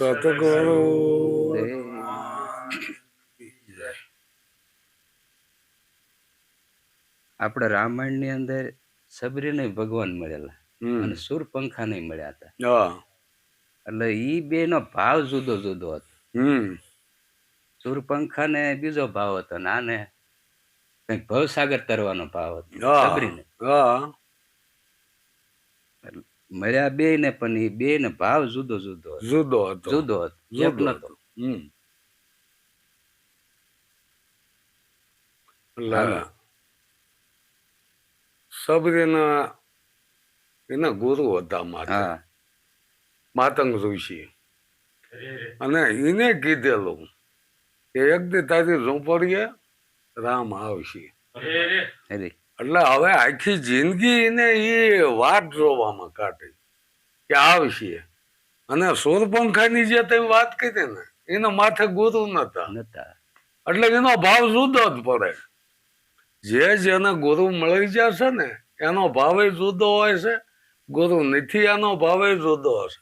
સતગુરુ આપણે રામાયણની અંદર સબરીને ભગવાન મળેલા. અને સુરપંખા નહીં મળ્યા હતા. એટલે ઈ બે નો ભાવ જુદો જુદો હતો. હમ. સુરપંખા ને બીજો ભાવ હતો ને આને કંઈક ભવસાગર તરવાનો ભાવ હતો. સબરીને. હા. મળ્યા બે ને પણ એ બે ને ભાવ જુદો જુદો જુદો હતો. જુદો હતો. એક નતો. સબરીના એના ગુરુ હતા માતા. હા. માતંગ ઋષિ. અને એને કીધેલું કે એક દી તારી ઝૂંપડીએ રામ આવશે. એટલે હવે આખી જિંદગી એને એ વાત જોવામાં કાઢી કે આવશે અને સુરપંખાની જે તમે વાત કરી ને એના માથે ગુરુ નતા. એટલે એનો ભાવ જુદો જ પડે. જે જેને ગુરુ મળી જશે ને એનો ભાવે જુદો હોય છે ગુરુ નથી એનો ભાવે જુદો હશે.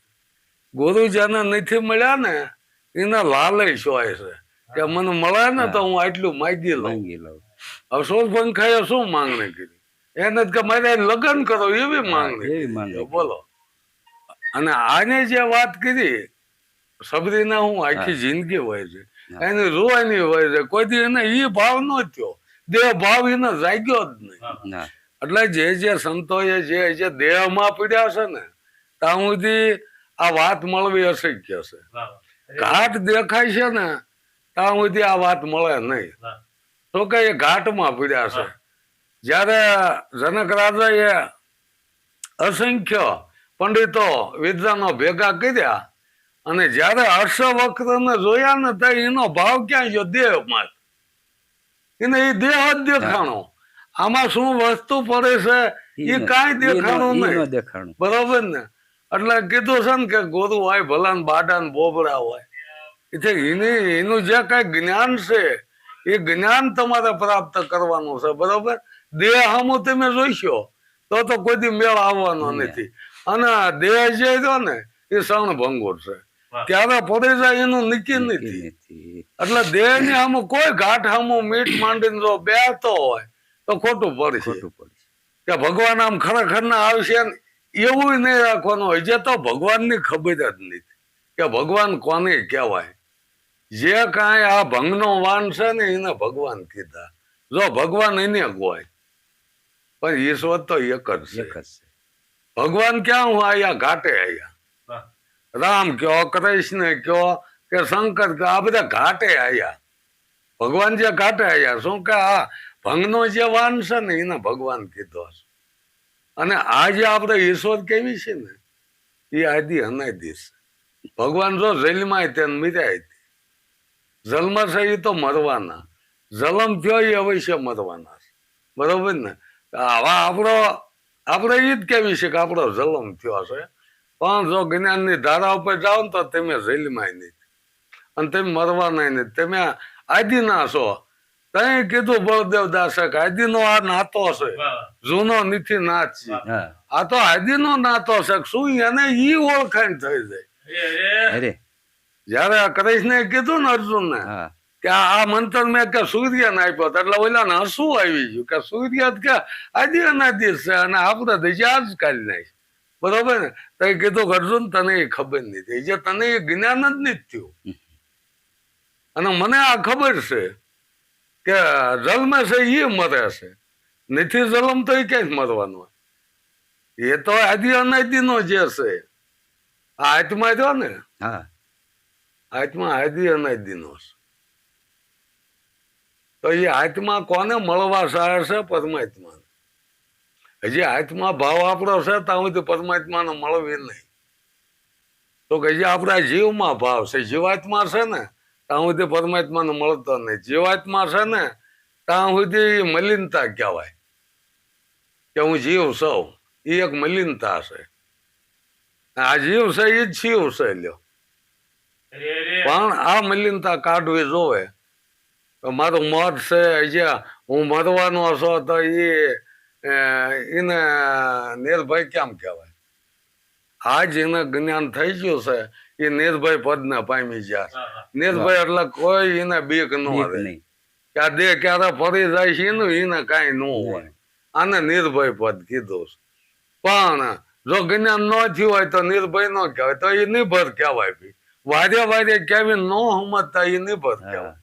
ગુરુ જેને નથી મળ્યા ને એના લાલચ હોય છે કે મને મળે ને તો હું આટલું માગી લઉં. લઉં. અફસોસ પંખાએ શું માંગણી કરી? એને જ કે મારે લગ્ન કરો એવી માંગણી એવી માંગણી બોલો. અને આને જે વાત કરી સબરીના હું આખી જિંદગી હોય છે. એને રોવાની હોય છે. કોઈ દી એને એ ભાવ ન થયો. દેહ ભાવ એને જાગ્યો જ નહીં. એટલે જે જે સંતોએ જે જે દેહમાં પીડ્યા છે ને ત્યાં સુધી આ વાત મળવી અશક્ય છે. ઘાટ દેખાય છે ને ત્યાં સુધી આ વાત મળે નહીં. તો કે એ ઘાટમાં પીડ્યા છે. જ્યારે જનક રાજાએ અસંખ્ય પંડિતો વિદ્વાનો ભેગા કર્યા અને જ્યારે હર્ષવક્રને જોયા ને તો એનો ભાવ ક્યાં ગયો? દેહમાં એને એ દેહ જ દેખાણો. આમાં શું વસ્તુ પડે છે? એ કાંઈ દેખાણું નહીં. બરોબર ને? એટલે કીધું છે ને કે ગોરુ હોય ભલા બાડા ને બોબડા હોય. એટલે એની એનું જે કઈ જ્ઞાન છે એ જ્ઞાન તમારે પ્રાપ્ત કરવાનું છે બરોબર? દેહ હમું તમે જોઈશો તો તો કોઈ દી મેળ આવવાનો નથી. અને દેહ જે રહ્યો ને એ શણ ભંગુર છે ત્યારે પડી જાય એનું નક્કી નથી. એટલે દેહ ને આમ કોઈ ઘાટ હમું મીઠ માંડીને જો બેહતો હોય તો ખોટું પડે ખોટું પડે કે ભગવાન આમ ખરેખર ના આવશે એવું નહીં રાખવાનું હોય. જે તો ભગવાનની ખબર જ નથી. કે ભગવાન કોને કહેવાય? જે કાંઈ આ ભંગનો વાન છે ને એને ભગવાન કીધા. જો ભગવાન એને ગોય પણ ઈશ્વર તો એક જ છે. ભગવાન ક્યાં હું આયા? ઘાટે આયા. રામ કયો કૃષ્ણ કયો કે શંકર કયો આ બધા ઘાટે આયા. ભગવાન જે ઘાટે આયા શું કે આ ભંગનો જે વાન છે ને એને ભગવાન કીધો છે. અને આ જે આપણે ઈશ્વર કેવી છે ને? એ આદિ અનાદિ છે. ભગવાન જો જેલમાં તેને મીરાય. જન્મ છે એ તો મરવાના. જલમ થયો એ અવશ્ય મરવાના છે. બરોબર ને? આવા આપણો આપણે એ જ કહેવી છે કે આપણો જલમ થયો છે? પણ જો જ્ઞાનની ધારા ઉપર જાઓ ને તો તમે જેલમાં નહીં. અને તમે મરવાના નહીં. તમે આદિના છો. તઈ કીધું બળદેવ દાસે કે આદિનો આ નાતો છે. જૂનો નથી નાચ છે. આ તો આદિનો નાતો છે શું એને ઈ ઓળખાણ થઈ જાય. અરે. જયારે આ કૃષ્ણે કીધું ને અર્જુનને હા. કે આ મંત્ર મેં કે સૂર્ય ને આપ્યો એટલે ઓલા ને હસવું આવી ગયું કે સૂર્ય કે આદિ અનાદિ છે અને આપણે તો જે આજ કાઢી નાખ. બરોબર ને? તો એ કીધું અર્જુન તને એ ખબર નથી જે તને એ જ્ઞાન જ નથી થયું. અને મને આ ખબર છે કે જલમે છે એ મરે છે. નથી જલમ તો એ ક્યાંય મરવાનો એ તો આદિ અનાદિ નો જે છે આ આત્મા રહ્યો ને? હા. આત્મા આદિ અનાદિ નો છે. તો એ આત્મા કોને મળવા સાર છે? પરમાત્મા હજી આત્મા ભાવ આપણો છે, ત્યાં સુધી પરમાત્માને મળવી નહીં. તો કે જે આપણા જીવમાં ભાવ છે. જીવાત્મા છે ને, ત્યાં સુધી પરમાત્માને મળતો નહીં. જીવાત્મા છે ને, ત્યાં સુધી મલિનતા કહેવાય. કે હું જીવ સૌ એ એક મલિનતા છે. આ જીવ છે, એ જ શિવ છે લ્યો. પણ આ મલિનતા કાઢવી જોવે. તો મારું મત છે અહીંયા હું મરવાનો છો તો એ એને નિર્ભય કેમ કહેવાય? આજ એને જ્ઞાન થઈ ગયું છે એ નિર્ભય પદને પામી હા. નિર્ભય એટલે કોઈ એને બીક ન રહે. કે આ દેહ ક્યારે ફરી જાય છે એનું એને કાંઈ ન હોય. આને નિર્ભય પદ કીધું છે. પણ જો જ્ઞાન ન થયું હોય તો નિર્ભય ન કહેવાય. તો એ નિર્ભર કહેવાય ભઈ વારે વારે કેવી ન હમતા એ નિર્ભર કહેવાય.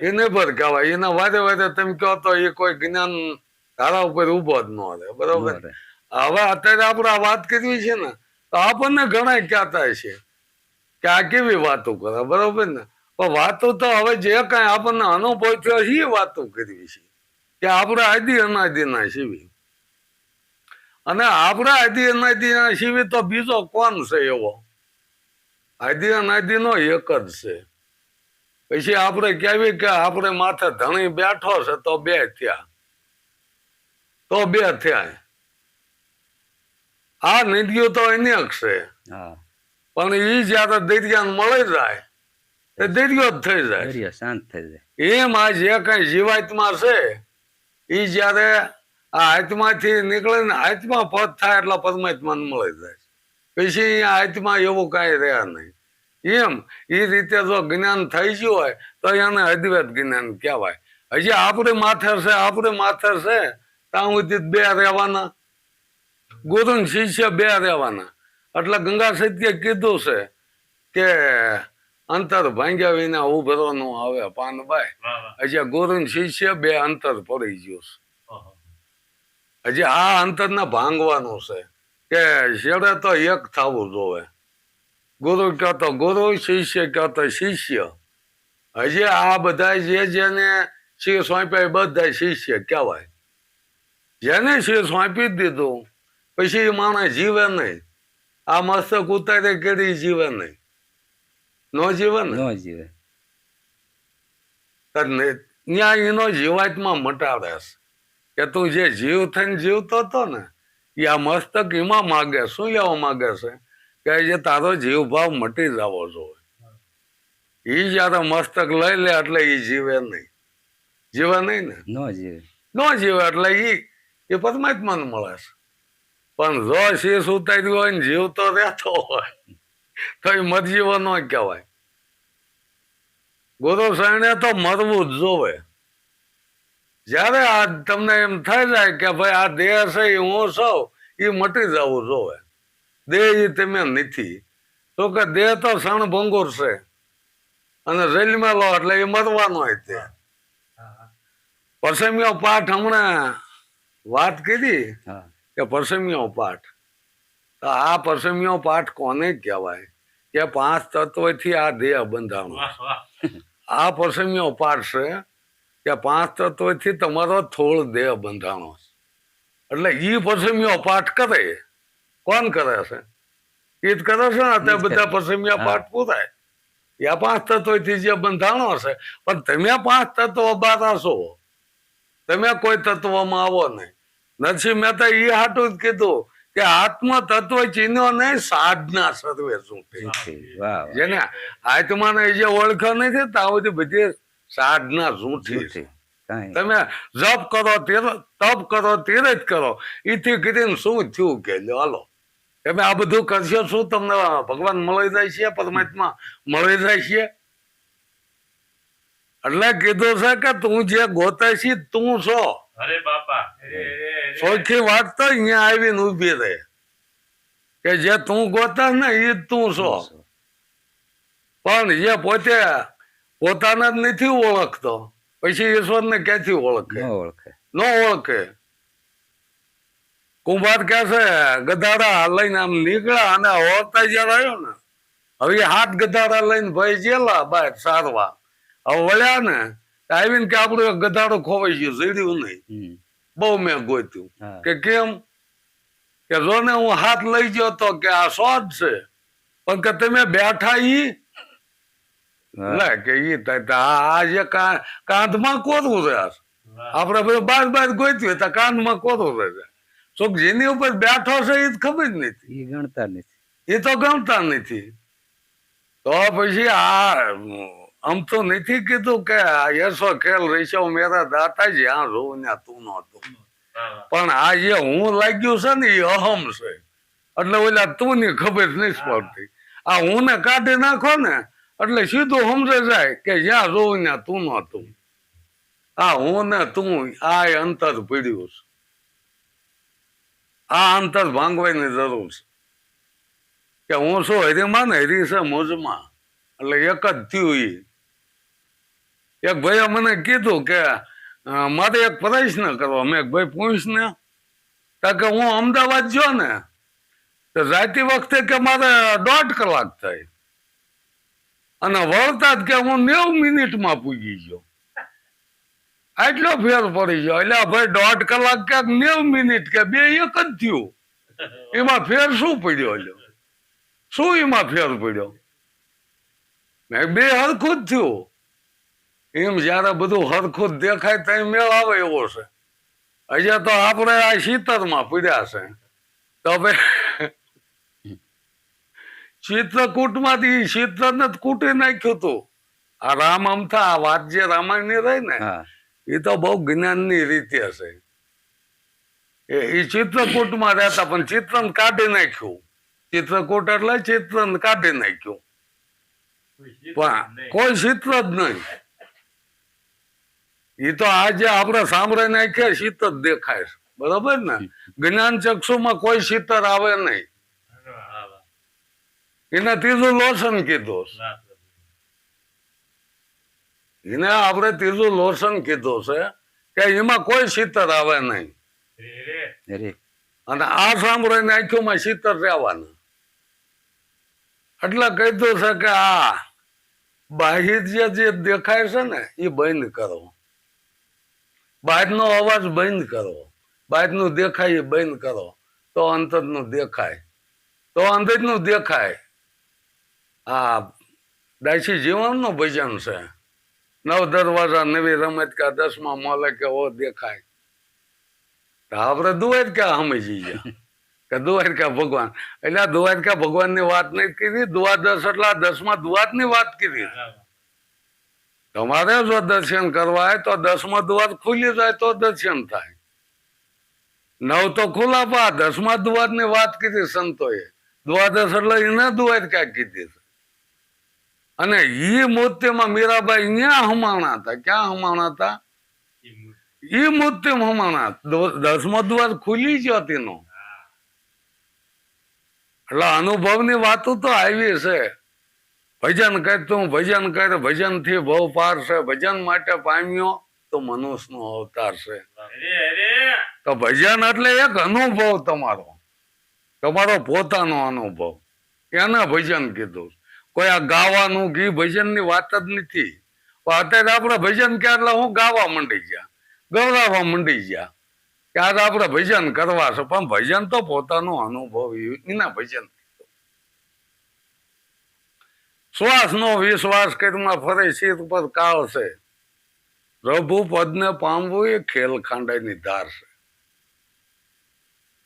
એ નિર્ભર કહેવાય. એના વારે વારે તમે કહો તો એ કોઈ જ્ઞાન ધારા ઉપર ઊભો જ ન રહે. બરોબર? હવે અત્યારે આપણે આ વાત કરવી છે ને તો આપણને ઘણા કહેતા છે કે આ કેવી વાતો કરે બરોબર ને? પણ વાતો તો હવે જે કાંઈ આપણને અનુભવ થયો છે એ વાતો કરવી છે કે આપણે આદિ અનાદિના શિવી અને આપણે આદિ અનાદિના શિવી તો બીજો કોણ છે એવો? આદિ અનાદિનો એક જ છે. પછી આપણે કહેવી કે આપણે માથે ધણી બેઠો છે તો બે થયા. તો બે થયા. આ નિધિઓ તો અનેક છે. પણ એ જયારે દરિયાને મળી જાય એ દરિયો જ થઈ જાય. શાંત થઈ જાય. એમ આ જે કઈ જીવાત્મા છે એ જયારે આ આત્માથી નીકળે ને આત્મા પદ થાય એટલે પરમાત્માને મળી જાય પછી અહીંયા આત્મા એવું કાંઈ રહ્યા નહીં. એમ એ રીતે જો જ્ઞાન થઈ ગયું હોય તો એને અદ્વૈત જ્ઞાન કહેવાય. હજી આપણે માથે છે આપણે માથે છે ત્યાં સુધી બે રહેવાના. ગુરુ શિષ્ય બે રહેવાના. એટલે ગંગા સત્ય કીધું છે કે અંતર ભાંગ્યા વિના ઉભરો નું આવે પાનભાઈ. હજી ગુરુ શિષ્ય બે અંતર પડી ગયું છે. હજી આ અંતરને ભાંગવાનું છે. કે છેડે તો એક થવું જોવે. ગુરુ કહો તો ગુરુ શિષ્ય કહો તો શિષ્ય. હજી આ બધા જે જેને શિવ સોંપ્યા એ બધા શિષ્ય કહેવાય. જેને શિવ સોંપી દીધું પછી એ માણસ જીવે નહીં. આ મસ્તક ઉતારે કેરી જીવે નહીં. નો જીવે ને? નો જીવે. ત્યાં એનો જીવાતમાં મટાડે કે તું જે જીવ થઈને જીવતો હતો ને એ આ મસ્તક એમાં માગે શું લેવા માગે છે? કે જે તારો જીવ ભાવ મટી જવો જોઈએ. એ જયારે મસ્તક લઈ લે એટલે એ જીવે નહીં. જીવે નહીં ને? ન જીવે. ન જીવે એટલે એ એ પરમાત્માને મળે છે. પણ જો શીશ ઉતારી હોય ને જીવ તો રહેતો હોય. તો એ મરજીવો ન કહેવાય. ગુરુ શરણે તો મરવું જ જોવે. જ્યારે આ તમને એમ થઈ જાય કે ભાઈ આ દેહ છે એ હું છું એ મટી જવું જોવે. દેહ એ તમે નથી. તો કે દેહ તો શણભંગુર છે. અને રેલીમાં લો એટલે એ મરવાનો હોય તે. હા. પાઠ હમણાં વાત કરી હા. કે પરસમિયો પાઠ. તો આ પરસમિયો પાઠ કોને કહેવાય? કે પાંચ તત્વથી આ દેહ બંધાણો. વાહ, વાહ. આ પરસમિયો પાઠ છે કે પાંચ તત્વથી તમારો થોડ દેહ બંધાણો છે. એટલે એ પસમિયો પાઠ કરે. કોણ કરે છે? એ જ કરે છે ને કરે. બધા પસમિયા પાઠ પૂરાય. એ પાંચ તત્વથી જે બંધાણો છે પણ તમે પાંચ તત્વો બારા છો તમે કોઈ તત્વમાં આવો નહીં. નરસિંહ મહેતા એ હાટું જ કીધું કે આત્મ તત્વ ચિહ્નો નહીં સાધના સર્વે શું. જેને આત્માને જે ઓળખ નથી ત્યાં આવું બધી સાધના ઝૂઠી છે. તમે જપ કરો તપ કરો તીરજ કરો. એથી કરીને શું થયું કે હાલો. તમે આ બધું કરશો શું તમને ભગવાન મળી જાય છે પરમાત્મા મળી જાય છે? એટલે કીધું છે કે તું જે ગોતે છે તું છો. અરે બાપા. સૌથી વાત તો અહીંયા આવીને ઊભી રહે. કે જે તું ગોતા ને એ તું છો. પણ જે પોતે પોતાને જ નથી ઓળખતો. પછી ઈશ્વરને ક્યાંથી ઓળખે? ઓળખે. ન ઓળખે. કુંભાર કે છે ગધાડા લઈને આમ નીકળ્યા અને ઓળખતા જયારે આવ્યો ને હવે હાથ ગધાડા લઈને ભાઈ જેલા બહાર સારવા. હવે વળ્યા ને આવીને કે આપણું એક ગધાડો ખોવાઈ ગયું ઝીડ્યું નહીં. બહુ મેં ગોત્યું. કે કેમ? કે જો ને હું હાથ લઈ ગયો તો કે આ સ્વાદ છે. પણ કે તમે બેઠા ઈ વાહ. કે ઈ ત- ત- આ જે કાંધમાં કોરું છે આ. બધું બાર બાર ગોત્યું તો કાંધમાં કોરું રહે તો જેની ઉપર બેઠો છે એ ખબર જ નથી. એ ગણતા નથી. એ તો ગણતા નથી. તો પછી આ આમ તો નથી કીધું કે યશો ખેલ રેશો મેરા દાતા જ્યાં જોઉં ત્યાં તું નતું. પણ આ જે હું લાગ્યું છે ને એ અહમ છે. એટલે ઓલા તું ની ખબર નથી પડતી. આ હું ને કાઢી નાખો ને એટલે સીધું સમજે જાય કે જ્યાં જોવું ત્યાં તું ન તું. આ હું ને તું, આ અંતર પીડ્યું છે. આ અંતર ભાંગવાની જરૂર છે. કે હું શું હરીમાં ને હરી છે મોજમાં? એટલે એક જ થયું એ એક ભાઈએ મને કીધું કે મારે એક પ્રશ્ન કરવો. મેં ભાઈ, પૂછ ને. કારણ કે હું અમદાવાદ જો ને, તો જાતી વખતે કે મારે દોઢ કલાક થાય. અને વળતા કે હું નેવ મિનિટમાં પૂગી ગયો. આટલો ફેર પડી ગયો. એટલે ભાઈ દોઢ કલાક કે નેવ મિનિટ કે બે એક જ થયું. એમાં ફેર શું પડ્યો એટલે શું એમાં ફેર પડ્યો? મેં બે હરખું જ થયું. એમ જયારે બધું હરખું દેખાય તો મેળ આવે એવો છે. હજી તો આપણે આ શીતળમાં પીડ્યા છે. તો ભાઈ ચિત્રકૂટમાંથી શીતળને જ કૂટી નાખ્યું હતું આ રામ અમથા આ વાત જે રામાયણની રહી ને હા એ તો બહુ જ્ઞાનની રીતે હશે એ એ ચિત્રકૂટમાં રહેતા પણ ચિત્રને કાઢી નાખ્યું ચિત્રકૂટ એટલે ચિત્રને કાઢી નાખ્યું પણ કોઈ ચિત્ર જ નહીં એ તો આજે આપણે સાંભળી નાખીએ શીત જ દેખાય છે બરોબર ને જ્ઞાન ચક્ષુમાં કોઈ શીતર આવે નહીં એને ત્રીજું લોસન કીધું. એને આપણે ત્રીજું લોસન કીધું છે કે એમાં કોઈ શીતર આવે નહીં. અને આ સાંભળીને આંખોમાં શીતર રહેવાના. એટલે કીધું છે કે આ બાહ્ય જે જે દેખાય છે ને એ બંધ કરો. બહારનો અવાજ બંધ કરો. બહારનું દેખાય એ બંધ કરો. તો અંતરનું દેખાય. તો અંદરનું દેખાય. આ દાસી જીવનનું ભજન છે. નવ દરવાજા, નવી રમત કા દસમા મોલે કે ઓ દેખાય. આપણે દ્વારકા સમજી ગયા કે દ્વારકા ભગવાન. એટલે ભગવાનની વાત નહીં કીધી એટલે દસમા દ્વારની વાત કીધી. તમારે જો દર્શન કરવા હોય તો દસમા દ્વાર ખુલી જાય તો દર્શન થાય. નવ તો ખુલા પા દસમા દ્વારની વાત કીધી સંતોએ. દ્વાદશ એટલે એને દ્વારકા કીધી અને ઈ મૂર્તિમાં મીરાબાઈ ન્યા હમાણા હતા? ક્યાં હમાણા હતા? ઈ મૂર્તિ. હમાણા. દસમો દ્વાર ખુલી ગયો તેનો. એટલે અનુભવની વાતો તો આવી છે. ભજન કર તું ભજન કર ભજનથી ભવ પાર છે. ભજન માટે પામ્યો તો મનુષ્ય નો અવતાર છે. તો ભજન એટલે એક અનુભવ તમારો. તમારો પોતાનો અનુભવ. એને ભજન કીધું. કોઈ આ ગાવાનું, ઘી ભજનની વાત જ નથી. અત્યારે આપણે ભજન કે એટલે હું ગાવા માંડી ગયા. ગૌરાવા માંડી ગયા. કે આપણે ભજન કરવા છો. પણ ભજન તો પોતાનો અનુભવ એના ભજન. શ્વાસ નો વિશ્વાસ કરીમાં ફરે શીત પર કાળ છે. પ્રભુ પદને પામવું એ ખેલ ખાંડાની ધાર છે.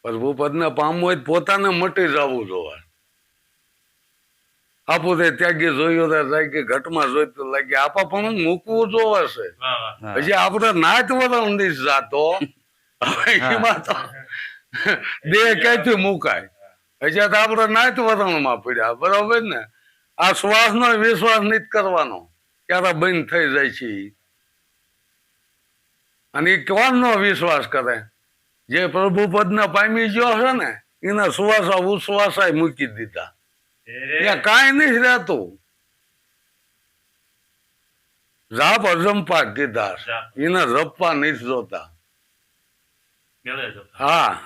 પ્રભુ પદને પામવું હોય પોતાને મટી જવું જોવે. આપું તે ત્યાગી જોયું તો લાગી ઘટમાં જોઈતું લાગી આપા પણ મૂકવું જોવે છે. પછી આપણે નાચ વરણની જાતો. એમાં તો દેહ ક્યાંથી મુકાય? હજી તો આપણે નાચ વરણમાં પડ્યા બરોબર ને? આ શ્વાસ નો વિશ્વાસ નથી કરવાનો ક્યારે બંધ થઈ જાય છે અને એ કોણનો વિશ્વાસ કરે? જે પ્રભુ પદને પામી ગયો છે ને એના શ્વાસા ઉશ્વાસા મૂકી દીધા. ત્યાં કાંઈ નથી રહેતું. જાપ અજંપા કીધા. એને રપવા નથી જોતા. હા.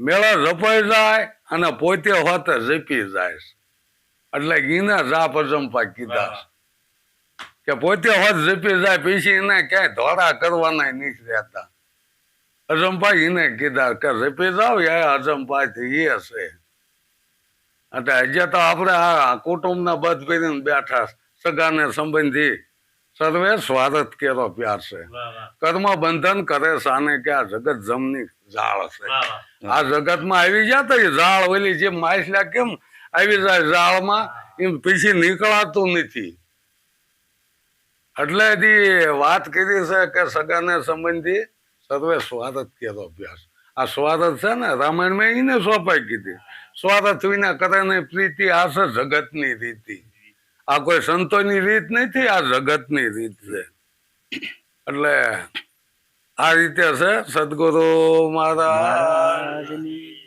મેળા જપાઈ જાય અને પોતે હોતે જપી જાય. એટલે એને જાપ અજંપા કીધા. કે પોતે હોત જપી જાય પછી એને ક્યાંય ધોળા કરવાના નથી રહેતા. અજંપા એને કીધા કે જપી જાવ એ અજંપા એ છે. એટલે હજે તો આપણે આ કુટુંબના બધ કરીને બેઠા સગાને સંબંધી સર્વે સ્વાગત કેરો પ્યાર છે. કર્મ બંધન કરે સાને કે આ જગત જમની ઝાડ છે. આ જગતમાં આવી જાય તો ઝાડ ઓલી જે માછલા કેમ આવી જાય ઝાડમાં એમ પીછી નીકળાતું નથી. એટલે વાત કરી છે કે સગાને સંબંધી સર્વે સ્વાગત કેરો અભ્યાસ આ સ્વાર્થ છે ને રામાયણ મેં એને સોંપાઈ કીધી. સ્વાર્થ વિના કરે નહીં, પ્રીતિ આ છે જગતની રીતિ. આ કોઈ સંતોની રીત નથી, આ જગતની રીત છે. એટલે આ રીતે છે, સદગુરુ મહારાજ મહારાજની